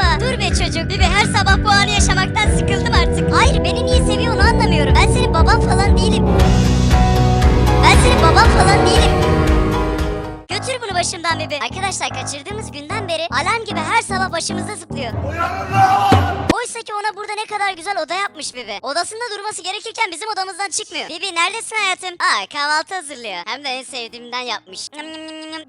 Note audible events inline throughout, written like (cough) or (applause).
baba. Dur be çocuk. Bibi her sabah bu anı yaşamaktan sıkıldım artık. Hayır beni niye seviyor onu anlamıyorum. Ben senin baban falan değilim. Ben senin baban falan değilim. Götür bunu başımdan Bibi. Arkadaşlar kaçırdığımız günden beri alarm gibi her sabah başımızda zıplıyor. Oysa ki ona burada ne kadar güzel oda yapmış Bibi. Odasında durması gerekirken bizim odamızdan çıkmıyor. Bibi neredesin hayatım? Aa kahvaltı hazırlıyor. Hem de en sevdiğimden yapmış. Nyam.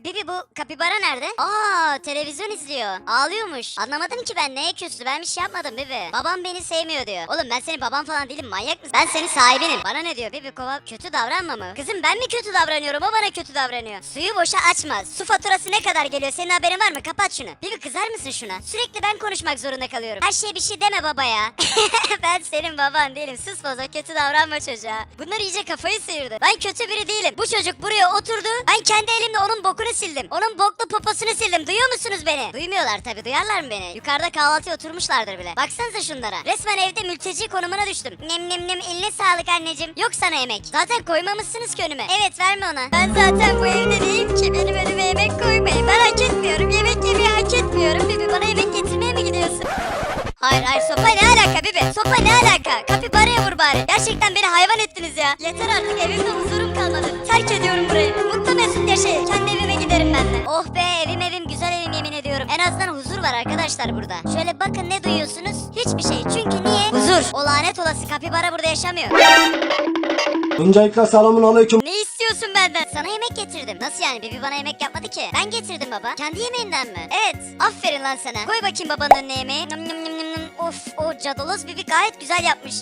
Bibi bu kapibara nerede? Aa televizyon izliyor. Ağlıyormuş. Anlamadım ki ben neye küstü. Ben bir şey yapmadım Bibi. Babam beni sevmiyor diyor. Oğlum ben senin baban falan değilim manyak mısın? Ben senin sahibinim. Bana ne diyor Bibi kova kötü davranma mı? Kızım ben mi kötü davranıyorum o bana kötü davranıyor. Suyu boşa açma. Su faturası ne kadar geliyor senin haberin var mı? Kapat şunu. Bibi kızar mısın şuna? Sürekli ben konuşmak zorunda kalıyorum. Her şeye bir şey deme babaya. (laughs) ben senin baban değilim. Sus bozo kötü davranma çocuğa. Bunlar iyice kafayı sıyırdı. Ben kötü biri değilim. Bu çocuk buraya oturdu. Ben kendi elimle onun bokunu sildim. Onun boklu poposunu sildim. Duyuyor musunuz beni? Duymuyorlar tabii. Duyarlar mı beni? Yukarıda kahvaltıya oturmuşlardır bile. Baksanıza şunlara. Resmen evde mülteci konumuna düştüm. Nem nem nem eline sağlık anneciğim. Yok sana yemek. Zaten koymamışsınız ki önüme. Evet verme ona. Ben zaten bu evde değilim ki. Benim önüme yemek koymayın. Ben hak etmiyorum. Yemek yemeyi hak etmiyorum. Bibi bana yemek getirmeye mi gidiyorsun? Hayır hayır sopa ne alaka Bibi? Sopa ne alaka? Kapibaraya vur bari. Gerçekten beni hayvan ettiniz ya. Yeter artık evimde huzurum kalmadı. Terk ediyorum burayı. Mutlu mesut yaşayın. Kendi evime giderim ben de. Oh be evim evim güzel evim yemin ediyorum. En azından huzur var arkadaşlar burada. Şöyle bakın ne duyuyorsunuz? Hiçbir şey. Çünkü niye? Huzur. O lanet olası kapibara burada yaşamıyor. Öncelikle selamun aleyküm. Ne istiyorsun benden? Sana yemek getirdim. Nasıl yani? Bibi bana yemek yapmadı ki. Ben getirdim baba. Kendi yemeğinden mi? Evet. Aferin lan sana. Koy bakayım babanın önüne yemeği. Nım nım nım nım nım. Of o cadaloz Bibi gayet güzel yapmış.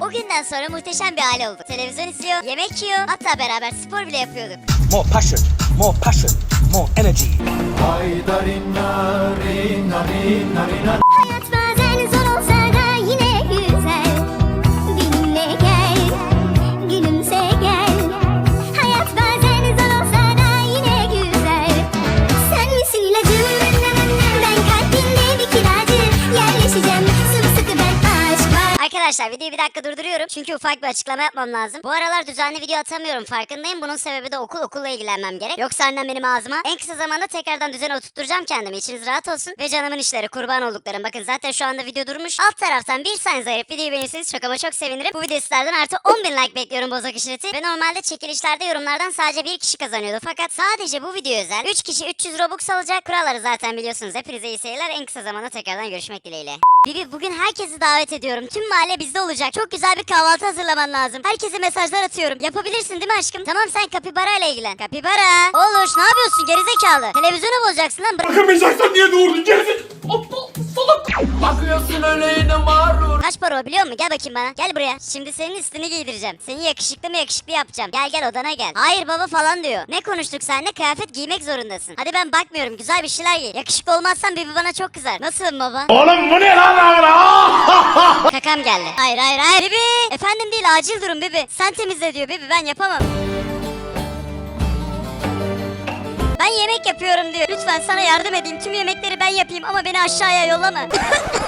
O günden sonra muhteşem bir aile olduk. Televizyon izliyor, yemek yiyor, hatta beraber spor bile yapıyorduk. More passion, more passion, more energy. Hayat bazen Arkadaşlar videoyu bir dakika durduruyorum çünkü ufak bir açıklama yapmam lazım. Bu aralar düzenli video atamıyorum farkındayım. Bunun sebebi de okul okulla ilgilenmem gerek. Yoksa annem benim ağzıma en kısa zamanda tekrardan düzene oturtturacağım kendimi. İçiniz rahat olsun ve canımın işleri kurban olduklarım. Bakın zaten şu anda video durmuş. Alt taraftan bir saniye ayırıp videoyu beğenirseniz çok ama çok sevinirim. Bu video sizlerden artı 10 bin like bekliyorum bozak işareti. Ve normalde çekilişlerde yorumlardan sadece bir kişi kazanıyordu. Fakat sadece bu video özel 3 kişi 300 Robux alacak. Kuralları zaten biliyorsunuz. Hepinize iyi seyirler. En kısa zamanda tekrardan görüşmek dileğiyle. Bibi bugün herkesi davet ediyorum. Tüm mahalle bizde olacak. Çok güzel bir kahvaltı hazırlaman lazım. Herkese mesajlar atıyorum. Yapabilirsin değil mi aşkım? Tamam sen kapibara ile ilgilen. Kapibara. Olur ne yapıyorsun gerizekalı? Televizyonu bozacaksın lan. Bırak. Bakamayacaksan niye doğurdun gerizek? Aptal salak. Bakıyorsun öyle yine mağrur. Kaç para o biliyor musun? Gel bakayım bana. Gel buraya. Şimdi senin üstünü giydireceğim. Seni yakışıklı mı yakışıklı yapacağım. Gel gel odana gel. Hayır baba falan diyor. Ne konuştuk seninle? Kıyafet giymek zorundasın. Hadi ben bakmıyorum. Güzel bir şeyler giy. Yakışıklı olmazsan Bibi bana çok kızar. Nasılım baba? Oğlum bu ne lan lan? Kakam geldi. Hayır hayır hayır. Bibi. Efendim değil acil durum Bibi. Sen temizle diyor Bibi ben yapamam. Ben yemek yapıyorum diyor. Lütfen sana yardım edeyim. Tüm yemekleri ben yapayım ama beni aşağıya yollama. (laughs)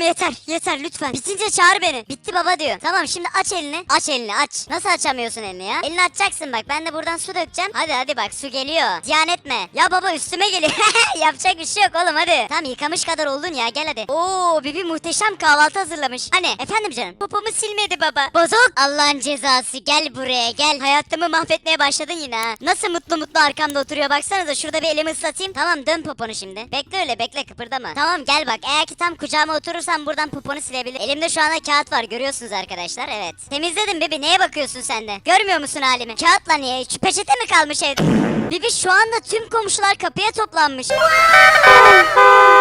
Oğlum yeter yeter lütfen. Bitince çağır beni. Bitti baba diyor. Tamam şimdi aç elini. Aç elini aç. Nasıl açamıyorsun elini ya? Elini açacaksın bak. Ben de buradan su dökeceğim. Hadi hadi bak su geliyor. Ziyan etme. Ya baba üstüme geliyor. (laughs) Yapacak bir şey yok oğlum hadi. Tamam yıkamış kadar oldun ya gel hadi. Oo Bibi muhteşem kahvaltı hazırlamış. Hani efendim canım. Popomu silmedi baba. Bozok. Allah'ın cezası gel buraya gel. Hayatımı mahvetmeye başladın yine ha. Nasıl mutlu mutlu arkamda oturuyor baksanıza. Şurada bir elimi ıslatayım. Tamam dön poponu şimdi. Bekle öyle bekle kıpırdama. Tamam gel bak. Eğer ki tam kucağıma oturursan buradan poponu silebilir. Elimde şu anda kağıt var görüyorsunuz arkadaşlar. Evet. Temizledim Bibi neye bakıyorsun sen de? Görmüyor musun halimi? Kağıtla niye? Şu peçete mi kalmış evde? Bibi şu anda tüm komşular kapıya toplanmış. (laughs)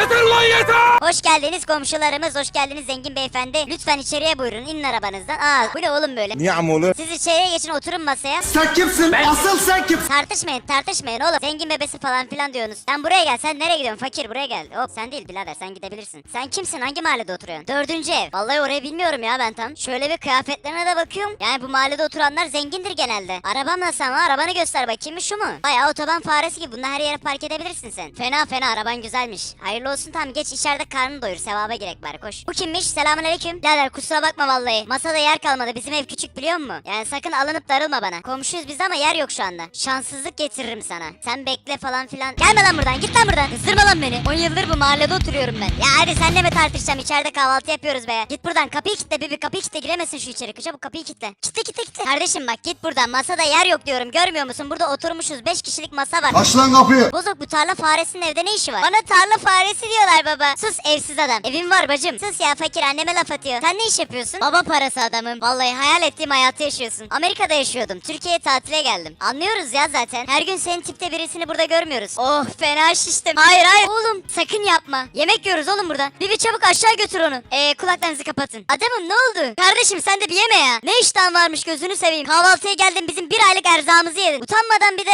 Yeter lan yeter! Hoş geldiniz komşularımız, hoş geldiniz zengin beyefendi. Lütfen içeriye buyurun, inin arabanızdan. Aa, bu ne oğlum böyle? Niye amolu? Siz içeriye geçin, oturun masaya. Sen kimsin? Asıl sen kimsin? Tartışmayın, tartışmayın oğlum. Zengin bebesi falan filan diyorsunuz. Sen buraya gel, sen nereye gidiyorsun? Fakir buraya gel. Hop, sen değil birader, sen gidebilirsin. Sen kimsin? Hangi mahallede oturuyorsun? Dördüncü ev. Vallahi orayı bilmiyorum ya ben tam. Şöyle bir kıyafetlerine de bakıyorum. Yani bu mahallede oturanlar zengindir genelde. Arabam nasıl ama? Arabanı göster bakayım şu mu? Bayağı otoban faresi gibi. Bunu her yere park edebilirsin sen. Fena fena, araban güzelmiş. Hayırlı hayırlı olsun. Tamam geç içeride karnını doyur. Sevaba gerek bari koş. Bu kimmiş? Selamun aleyküm. Birader kusura bakma vallahi. Masada yer kalmadı. Bizim ev küçük biliyor musun? Yani sakın alınıp darılma bana. Komşuyuz biz ama yer yok şu anda. Şanssızlık getiririm sana. Sen bekle falan filan. Gelme lan buradan. Git lan buradan. Kızdırma lan beni. 10 yıldır bu mahallede oturuyorum ben. Ya hadi senle mi tartışacağım? İçeride kahvaltı yapıyoruz be. Git buradan. Kapıyı kilitle bibi. Kapıyı kilitle. Giremesin şu içeri. Çabuk kapıyı kilitle. Kilitle kilitle kilitle. Kardeşim bak git buradan. Masada yer yok diyorum. Görmüyor musun? Burada oturmuşuz. 5 kişilik masa var. Aç lan kapıyı. Bozok bu tarla faresinin evde ne işi var? Bana tarla faresi diyorlar baba. Sus evsiz adam. Evim var bacım. Sus ya fakir anneme laf atıyor. Sen ne iş yapıyorsun? Baba parası adamım. Vallahi hayal ettiğim hayatı yaşıyorsun. Amerika'da yaşıyordum. Türkiye'ye tatile geldim. Anlıyoruz ya zaten. Her gün senin tipte birisini burada görmüyoruz. Oh fena şiştim. Hayır hayır. Oğlum sakın yapma. Yemek yiyoruz oğlum burada. Bibi çabuk aşağı götür onu. Eee kulaklarınızı kapatın. Adamım ne oldu? Kardeşim sen de bir yeme ya. Ne iştahın varmış gözünü seveyim. Kahvaltıya geldim bizim bir aylık erzağımızı yedin. Utanmadan bir de...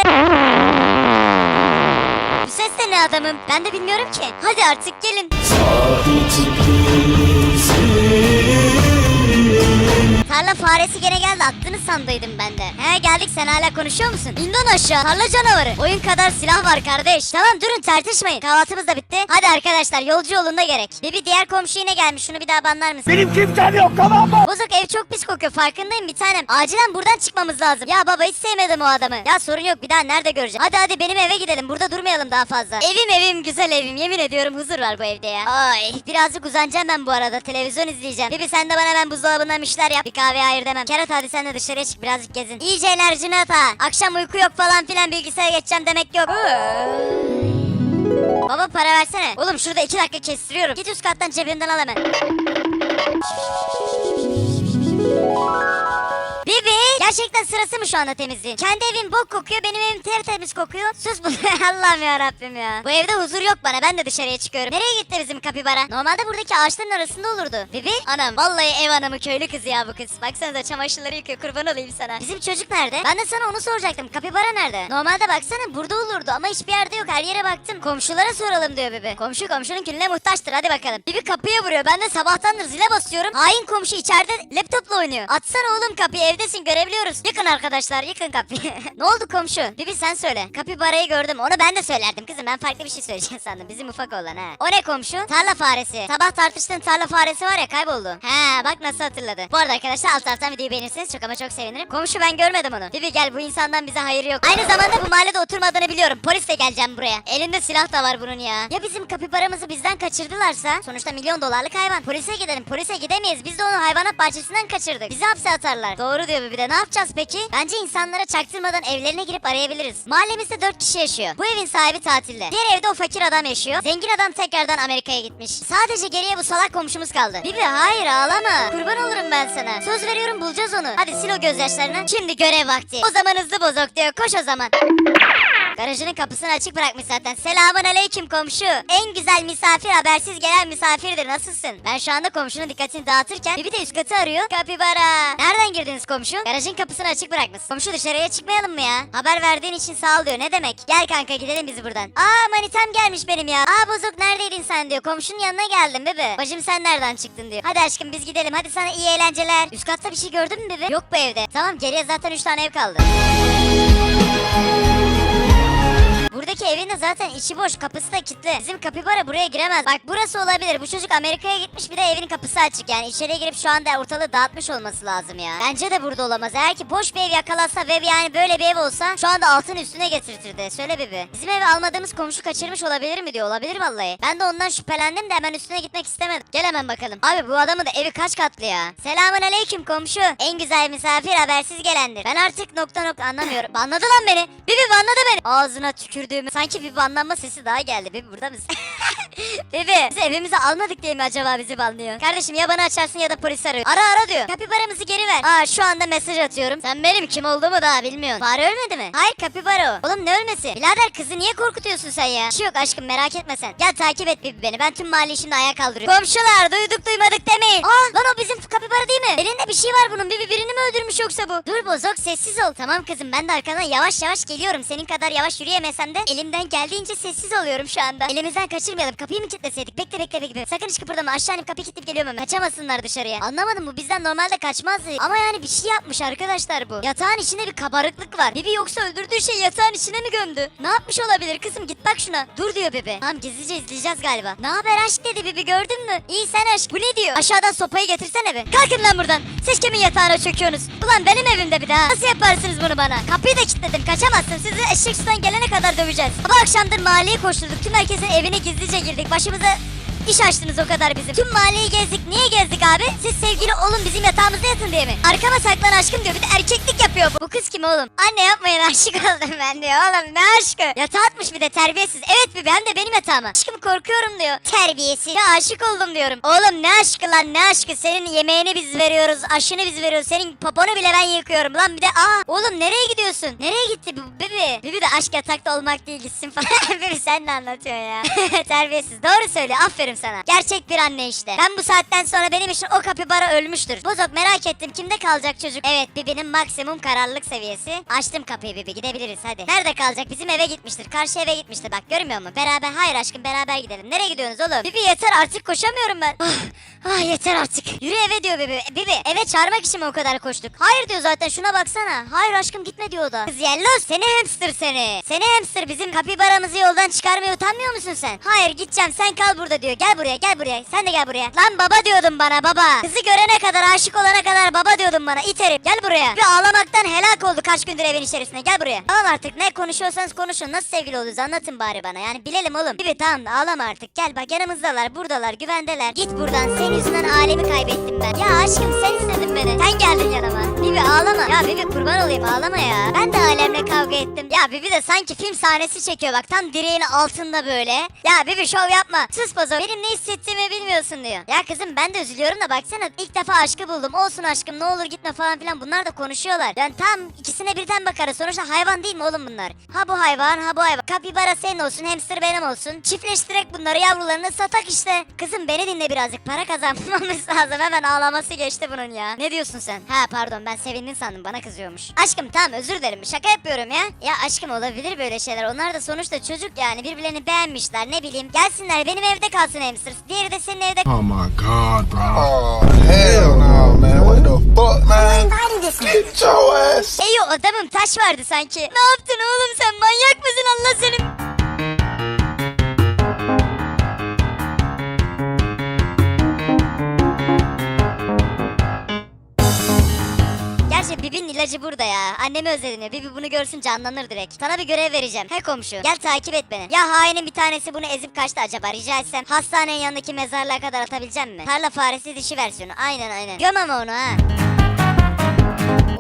Bu ses de ne adamım? Ben de bilmiyorum ki. Hadi artık gelin. Tarla faresi gene geldi attınız sandıydım ben de. He geldik sen hala konuşuyor musun? İndon aşağı tarla canavarı. Oyun kadar silah var kardeş. Tamam durun tartışmayın. Kahvaltımız da bitti. Hadi arkadaşlar yolcu yolunda gerek. Bibi diğer komşu yine gelmiş şunu bir daha banlar mısın? Benim kimsem yok tamam mı? Bozuk ev çok pis kokuyor farkındayım bir tanem. Acilen buradan çıkmamız lazım. Ya baba hiç sevmedim o adamı. Ya sorun yok bir daha nerede göreceğim. Hadi hadi benim eve gidelim burada durmayalım daha fazla. Evim evim güzel evim yemin ediyorum huzur var bu evde ya. Ay birazcık uzanacağım ben bu arada televizyon izleyeceğim. Bibi sen de bana hemen buzdolabından bir şeyler yap. Bir kahve hayır demem. Kerat hadi sen de dışarıya çık birazcık gezin. İyice enerjini at ha. Akşam uyku yok falan filan bilgisayara geçeceğim demek yok. Baba para versene. Oğlum şurada iki dakika kestiriyorum. Git üst kattan cebinden al hemen. Gerçekten sırası mı şu anda temizliğin? Kendi evin bok kokuyor benim evim tertemiz kokuyor. Sus bu (laughs) Allah'ım ya Rabbim ya. Bu evde huzur yok bana ben de dışarıya çıkıyorum. Nereye gitti bizim kapibara? Normalde buradaki ağaçların arasında olurdu. Bibi anam vallahi ev anamı köylü kızı ya bu kız. Baksanıza çamaşırları yıkıyor kurban olayım sana. Bizim çocuk nerede? Ben de sana onu soracaktım. Kapibara nerede? Normalde baksana burada olurdu ama hiçbir yerde yok. Her yere baktım. Komşulara soralım diyor Bibi. Komşu komşunun külüne muhtaçtır hadi bakalım. Bibi kapıya vuruyor. Ben de sabahtandır zile basıyorum. Hain komşu içeride laptopla oynuyor. Atsana oğlum kapıyı evdesin görebiliyoruz. Yıkın arkadaşlar yıkın kapıyı. (laughs) ne oldu komşu? Bibi sen söyle. Kapibarayı gördüm. Onu ben de söylerdim kızım. Ben farklı bir şey söyleyeceğim (laughs) sandım. Bizim ufak olan ha. O ne komşu? Tarla faresi. Sabah tartıştığın tarla faresi var ya kayboldu. He bak nasıl hatırladı. Bu arada arkadaşlar alt taraftan videoyu beğenirseniz çok ama çok sevinirim. Komşu ben görmedim onu. Bibi gel bu insandan bize hayır yok. Aynı zamanda bu mahallede oturmadığını biliyorum. Polisle geleceğim buraya. Elinde silah da var bunun ya. Ya bizim kapibaramızı bizden kaçırdılarsa? Sonuçta milyon dolarlık hayvan. Polise gidelim. Polise gidemeyiz. Biz de onu hayvanat bahçesinden kaçırdık. Bizi hapse atarlar. Doğru diyor bir de. Ne yapacağız peki? Bence insanlara çaktırmadan evlerine girip arayabiliriz. Mahallemizde 4 kişi yaşıyor. Bu evin sahibi tatilde. Diğer evde o fakir adam yaşıyor. Zengin adam tekrardan Amerika'ya gitmiş. Sadece geriye bu salak komşumuz kaldı. Bibi hayır ağlama. Kurban olurum ben sana. Söz veriyorum bulacağız onu. Hadi sil o gözyaşlarını. Şimdi görev vakti. O zaman hızlı bozok diyor. Koş o zaman. Garajının kapısını açık bırakmış zaten. Selamun aleyküm komşu. En güzel misafir habersiz gelen misafirdir. Nasılsın? Ben şu anda komşunun dikkatini dağıtırken Bibi de üst katı arıyor. Kapibara. Nereden girdiniz komşu? Garajın kapısını açık bırakmış. Komşu dışarıya çıkmayalım mı ya? Haber verdiğin için sağ ol diyor. Ne demek? Gel kanka gidelim biz buradan. Aa manitem gelmiş benim ya. Aa bozuk neredeydin sen diyor. Komşunun yanına geldim bebe. Bacım sen nereden çıktın diyor. Hadi aşkım biz gidelim. Hadi sana iyi eğlenceler. Üst katta bir şey gördün mü bebe? Yok bu evde. Tamam geriye zaten 3 tane ev kaldı. Buradaki evin de zaten içi boş kapısı da kilitli. Bizim kapibara buraya giremez. Bak burası olabilir. Bu çocuk Amerika'ya gitmiş bir de evin kapısı açık. Yani içeriye girip şu anda ortalığı dağıtmış olması lazım ya. Bence de burada olamaz. Eğer ki boş bir ev yakalansa ve yani böyle bir ev olsa şu anda altın üstüne getirtirdi. Söyle bebi. Bizim evi almadığımız komşu kaçırmış olabilir mi diyor. Olabilir vallahi. Ben de ondan şüphelendim de hemen üstüne gitmek istemedim. Gel hemen bakalım. Abi bu adamın da evi kaç katlı ya. Selamun aleyküm komşu. En güzel misafir habersiz gelendir. Ben artık nokta nokta anlamıyorum. Anladı lan beni. Bibi anladı beni. Ağzına tükürdüğümü. Sanki bir banlanma sesi daha geldi. Bibi burada mısın? (laughs) Bibi biz evimize almadık diye mi acaba bizi banlıyor? Kardeşim ya bana açarsın ya da polis arıyor. Ara ara diyor. Kapibaramızı geri ver. Aa şu anda mesaj atıyorum. Sen benim kim olduğumu daha bilmiyorsun. Fare ölmedi mi? Hayır kapibara o. Oğlum ne ölmesi? Birader kızı niye korkutuyorsun sen ya? Bir şey yok aşkım merak etme sen. Gel takip et Bibi beni. Ben tüm mahalle şimdi ayağa kaldırıyorum. Komşular duyduk duymadık demeyin. Aa lan o bizim kapibara değil mi? Elinde bir şey var bunun. Bibi birini mi öldürmüş yoksa bu? Dur bozok sessiz ol. Tamam kızım ben de arkadan yavaş yavaş geliyorum. Senin kadar yavaş yürüyemesem de elimden geldiğince sessiz oluyorum şu anda. Elimizden kaçırmayalım. Yapmayalım. Kapıyı mı kilitleseydik? Bekle bekle bekle. Sakın hiç kıpırdama. Aşağı inip kapıyı kilitleyip geliyorum hemen. Kaçamasınlar dışarıya. Anlamadım bu bizden normalde kaçmazdı. Ama yani bir şey yapmış arkadaşlar bu. Yatağın içinde bir kabarıklık var. Bibi yoksa öldürdüğü şey yatağın içine mi gömdü? Ne yapmış olabilir kızım? Git bak şuna. Dur diyor bebe. Tamam gizlice izleyeceğiz galiba. Ne haber aşk dedi Bibi gördün mü? İyi sen aşk. Bu ne diyor? Aşağıdan sopayı getirsene be. Kalkın lan buradan. Siz kimin yatağına çöküyorsunuz? Ulan benim evimde bir daha. Nasıl yaparsınız bunu bana? Kapıyı da kilitledim. Kaçamazsın. Sizi eşek sudan gelene kadar döveceğiz. Sabah akşamdır mahalleye koşturduk. Tüm herkesin evine gizlice girdik. Başımıza İş açtınız o kadar bizim. Tüm mahalleyi gezdik. Niye gezdik abi? Siz sevgili olun bizim yatağımızda yatın diye mi? Arkama saklan aşkım diyor. Bir de erkeklik yapıyor bu. Kız kim oğlum? Anne yapmayın aşık oldum ben diyor. Oğlum ne aşkı? Yatağa atmış bir de terbiyesiz. Evet bir hem de benim yatağıma. Aşkım korkuyorum diyor. Terbiyesiz. Ya aşık oldum diyorum. Oğlum ne aşkı lan ne aşkı? Senin yemeğini biz veriyoruz. Aşını biz veriyoruz. Senin poponu bile ben yıkıyorum lan. Bir de aa oğlum nereye gidiyorsun? Nereye gitti bu bebi? Bebi de aşk yatakta olmak değil gitsin falan. (laughs) bebi sen ne anlatıyorsun ya? (laughs) Terbiyesiz. Doğru söyle. Aferin sana. Gerçek bir anne işte. Ben bu saatten sonra benim için o kapibara ölmüştür. Bozok merak ettim. Kimde kalacak çocuk? Evet Bibi'nin maksimum kararlılık seviyesi. Açtım kapıyı Bibi. Gidebiliriz hadi. Nerede kalacak? Bizim eve gitmiştir. Karşı eve gitmiştir. Bak görmüyor musun? Beraber. Hayır aşkım beraber gidelim. Nereye gidiyorsunuz oğlum? Bibi yeter artık koşamıyorum ben. Ah, ah yeter artık. Yürü eve diyor Bibi. Bibi eve çağırmak için mi o kadar koştuk? Hayır diyor zaten şuna baksana. Hayır aşkım gitme diyor o da. Kız yelloz seni hamster seni. Seni hamster bizim kapibaramızı yoldan çıkarmaya utanmıyor musun sen? Hayır gideceğim sen kal burada diyor. Gel buraya gel buraya. Sen de gel buraya. Lan baba diyordun bana baba. Kızı görene kadar aşık olana kadar baba diyordun bana. İt herif gel buraya. Bir ağlamaktan helak oldu kaç gündür evin içerisinde. Gel buraya. Tamam artık ne konuşuyorsanız konuşun. Nasıl sevgili oluyoruz anlatın bari bana. Yani bilelim oğlum. Bibi tamam ağlama artık. Gel bak yanımızdalar buradalar güvendeler. Git buradan. Senin yüzünden alemi kaybettim ben. Ya aşkım sen istedin beni. Sen geldin yanıma. Bibi ağlama. Ya Bibi kurban olayım ağlama ya. Ben de alemle kavga ettim. Ya Bibi de sanki film sahnesi çekiyor bak. Tam direğin altında böyle. Ya Bibi şov yapma. Sus bozo. Benim ne hissettiğimi bilmiyorsun diyor. Ya kızım ben de üzülüyorum da baksana. ilk defa aşkı buldum. Olsun aşkım ne olur gitme falan filan. Bunlar da konuşuyorlar. Yani tam ikisine birden bakarız. Sonuçta hayvan değil mi oğlum bunlar? Ha bu hayvan ha bu hayvan. Kapibara senin olsun hamster benim olsun. Çiftleştirek bunları yavrularını satak işte. Kızım beni dinle birazcık. Para kazanmamız (laughs) lazım. Hemen ağlaması geçti bunun ya. Ne diyorsun sen? Ha pardon ben sevindin sandım bana kızıyormuş. Aşkım tamam özür dilerim. Şaka yapıyorum ya. Ya aşkım olabilir böyle şeyler. Onlar da sonuçta çocuk yani. Birbirlerini beğenmişler ne bileyim. Gelsinler benim evde kalsın hamster. Diğeri de senin evde Oh my god, bro. Oh, hell no, man. What the fuck, man? Get your ass. Eyo adamım taş vardı sanki. Ne yaptın oğlum sen manyak mısın Allah senin? Gerçi Bibi'nin ilacı burada ya. Annemi özledim ya. Bibi bunu görsün canlanır direkt. Sana bir görev vereceğim. He komşu. Gel takip et beni. Ya hainin bir tanesi bunu ezip kaçtı acaba? Rica etsem hastanenin yanındaki mezarlığa kadar atabileceğim mi? Tarla faresi dişi versiyonu. Aynen aynen. Göm ama onu ha.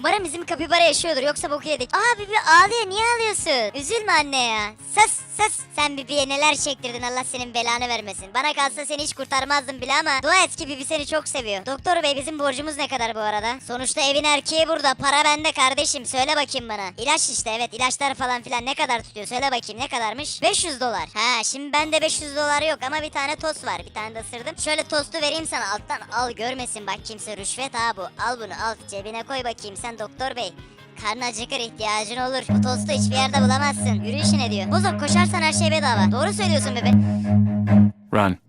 Umarım bizim kapibara yaşıyordur yoksa boku yedik. Aa Bibi ağlıyor niye ağlıyorsun? Üzülme anne ya. Sus sus. Sen Bibi'ye neler çektirdin Allah senin belanı vermesin. Bana kalsa seni hiç kurtarmazdım bile ama dua et ki Bibi seni çok seviyor. Doktor bey bizim borcumuz ne kadar bu arada? Sonuçta evin erkeği burada. Para bende kardeşim. Söyle bakayım bana. İlaç işte evet ilaçlar falan filan ne kadar tutuyor? Söyle bakayım ne kadarmış? 500 dolar. Ha şimdi bende 500 dolar yok ama bir tane tost var. Bir tane de ısırdım. Şöyle tostu vereyim sana alttan al görmesin bak kimse rüşvet ha bu. Al bunu al cebine koy bakayım sen doktor bey. Karnın acıkır ihtiyacın olur. Bu tostu hiçbir yerde bulamazsın. Yürü işine diyor. Bozok koşarsan her şey bedava. Doğru söylüyorsun bebe. Run.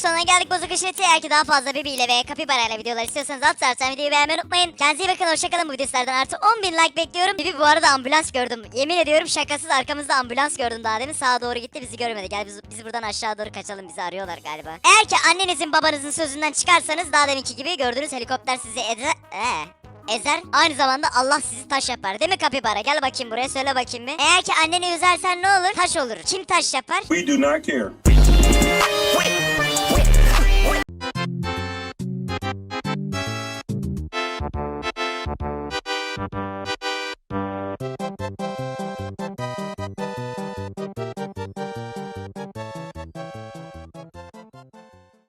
Sonuna geldik. Bozuk işleti eğer ki daha fazla bebeğiyle ve kapibarayla videolar istiyorsanız alt taraftan videoyu beğenmeyi unutmayın. Kendinize iyi bakın. Hoşçakalın. Bu videolardan artı 10.000 like bekliyorum. Bibi bu arada ambulans gördüm. Yemin ediyorum şakasız arkamızda ambulans gördüm daha demin. Sağa doğru gitti bizi görmedi. Gel biz, biz buradan aşağı doğru kaçalım. Bizi arıyorlar galiba. Eğer ki annenizin babanızın sözünden çıkarsanız daha deminki gibi gördüğünüz helikopter sizi ede... Ee, ezer. Aynı zamanda Allah sizi taş yapar. Değil mi kapibara? Gel bakayım buraya söyle bakayım bir. Eğer ki anneni üzersen ne olur? Taş olur. Kim taş yapar? We do not care.